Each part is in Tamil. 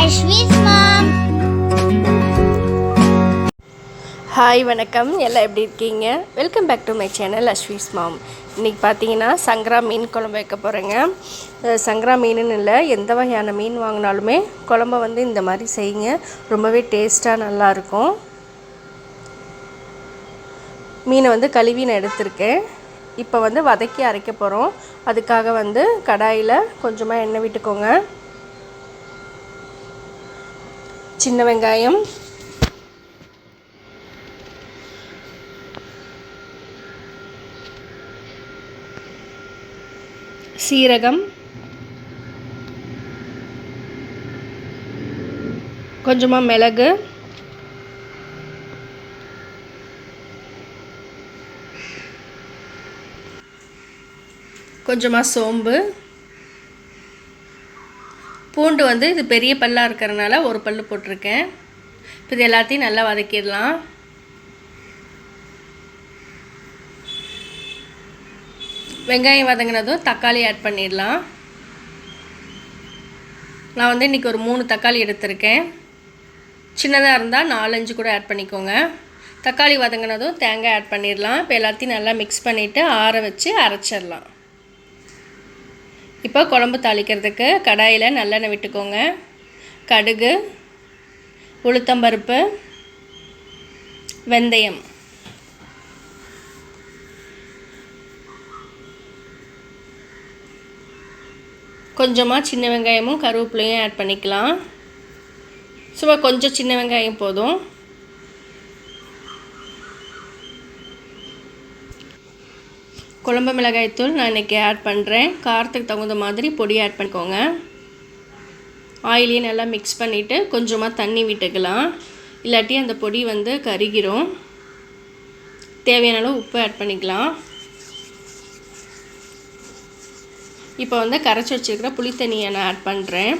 அஸ்விஸ் மாம் ஹாய் வணக்கம். எல்லாம் எப்படி இருக்கீங்க? Welcome back to my channel அஸ்வீஸ் mom இன்றைக்கி பார்த்தீங்கன்னா சங்கரா மீன் குழம்பு வைக்க போகிறேங்க சங்கரா மீனுன்னு இல்லை எந்த வகையான மீன் வாங்கினாலுமே குழம்ப வந்து இந்த மாதிரி செய்யுங்க. ரொம்பவே டேஸ்ட்டாக நல்லாயிருக்கும். மீனை வந்து கழுவி நான் எடுத்திருக்கேன். இப்போ வந்து வதக்கி அரைக்க போகிறோம் அதுக்காக வந்து கடாயில் கொஞ்சமாக எண்ணெய் விட்டுக்கோங்க. சின்ன வெங்காயம். சீரகம். கொஞ்சமாக மிளகு. கொஞ்சமாக சோம்பு. பூண்டு வந்து இது பெரிய பல்லாக இருக்கிறனால ஒரு பல் போட்டிருக்கேன். இப்போ இது எல்லாத்தையும் நல்லா வதக்கிடலாம். வெங்காயம் வதங்கினதும் தக்காளி ஆட் பண்ணிடலாம். நான் வந்து இன்றைக்கி ஒரு மூணு தக்காளி எடுத்திருக்கேன். சின்னதாக இருந்தால் நாலஞ்சு கூட ஆட் பண்ணிக்கோங்க. தக்காளி வதங்கினதும் தேங்காய் ஆட் பண்ணிடலாம். இப்போ எல்லாத்தையும் நல்லா மிக்ஸ் பண்ணிவிட்டு ஆற வச்சு அரைச்சிடலாம். இப்போ குழம்பு தாளிக்கிறதுக்கு கடாயில் நல்லெண்ணெய் விட்டுக்கோங்க. கடுகு உளுத்தம்பருப்பு வெந்தயம். கொஞ்சமாக சின்ன வெங்காயமும் கருவேப்பிலையும் ஆட் பண்ணிக்கலாம். சும்மா கொஞ்சம் சின்ன வெங்காயம் போதும். குழம்பு மிளகாய்த்தூள் நான் இன்றைக்கி ஆட் பண்ணுறேன் காரத்துக்கு தகுந்த மாதிரி பொடி ஆட் பண்ணிக்கோங்க. ஆயிலையும் நல்லா மிக்ஸ் பண்ணிவிட்டு கொஞ்சமாக தண்ணி விட்டுக்கலாம். இல்லாட்டி அந்த பொடி வந்து கருகிரும். தேவையான அளவு உப்பு ஆட் பண்ணிக்கலாம். இப்போ வந்து கரைச்சி வச்சுருக்கிற புளித்தண்ணியை நான் ஆட் பண்ணுறேன்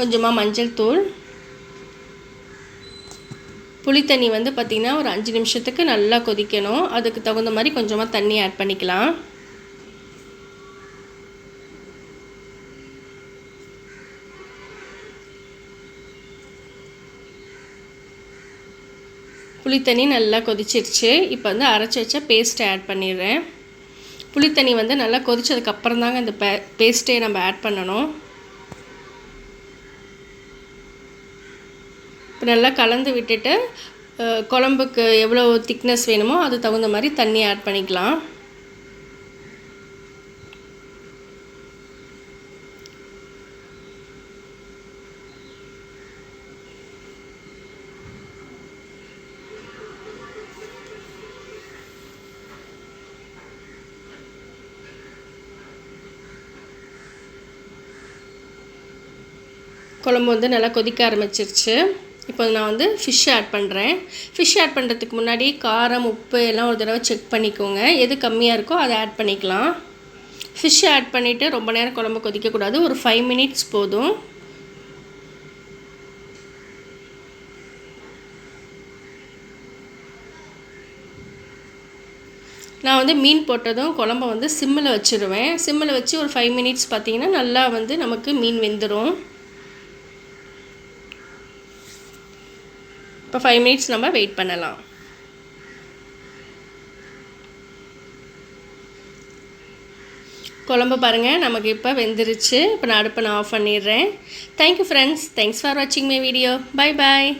கொஞ்சமாக மஞ்சள் தூள். புளித்தண்ணி வந்து பார்த்திங்கன்னா ஒரு அஞ்சு நிமிஷத்துக்கு நல்லா கொதிக்கணும். அதுக்கு தகுந்த மாதிரி கொஞ்சமாக தண்ணி ஆட் பண்ணிக்கலாம். புளித்தண்ணி நல்லா கொதிச்சிருச்சு. இப்போ வந்து அரைச்சி வச்ச பேஸ்ட்டை ஆட் பண்ணிடுறேன். புளித்தண்ணி வந்து நல்லா கொதிச்சதுக்கப்புறம் தாங்க இந்த பே பேஸ்ட்டே நம்ம ஆட் பண்ணணும். இப்போ நல்லா கலந்து விட்டுட்டு குழம்புக்கு எவ்வளோ திக்னஸ் வேணுமோ அது தகுந்த மாதிரி தண்ணி ஆட் பண்ணிக்கலாம். குழம்பு வந்து நல்லா கொதிக்க ஆரம்பிச்சிருச்சு. இப்போ நான் வந்து ஃபிஷ் ஆட் பண்ணுறேன் ஃபிஷ் ஆட் பண்ணுறதுக்கு முன்னாடி காரம் உப்பு எல்லாம் ஒரு தடவை செக் பண்ணிக்கோங்க. எது கம்மியாக இருக்கோ அதை ஆட் பண்ணிக்கலாம். ஃபிஷ் ஆட் பண்ணிவிட்டு ரொம்ப நேரம் குழம்பு கொதிக்கக்கூடாது. ஒரு ஃபைவ் மினிட்ஸ் போதும். நான் வந்து மீன் போட்டதும் குழம்ப வந்து சிம்மில் வச்சுருவேன். சிம்மில் வச்சு ஒரு ஃபைவ் மினிட்ஸ் பார்த்திங்கன்னா நல்லா வந்து நமக்கு மீன் வெந்துடும் இப்போ ஃபைவ் மினிட்ஸ் நம்ம வெயிட் பண்ணலாம். குழம்பு பாருங்கள் நமக்கு இப்போ வெந்துருச்சு. இப்போ நான் அடுப்பை நான் ஆஃப் பண்ணிடுறேன். Thank you friends thanks for வாட்சிங் மை வீடியோ பை பாய்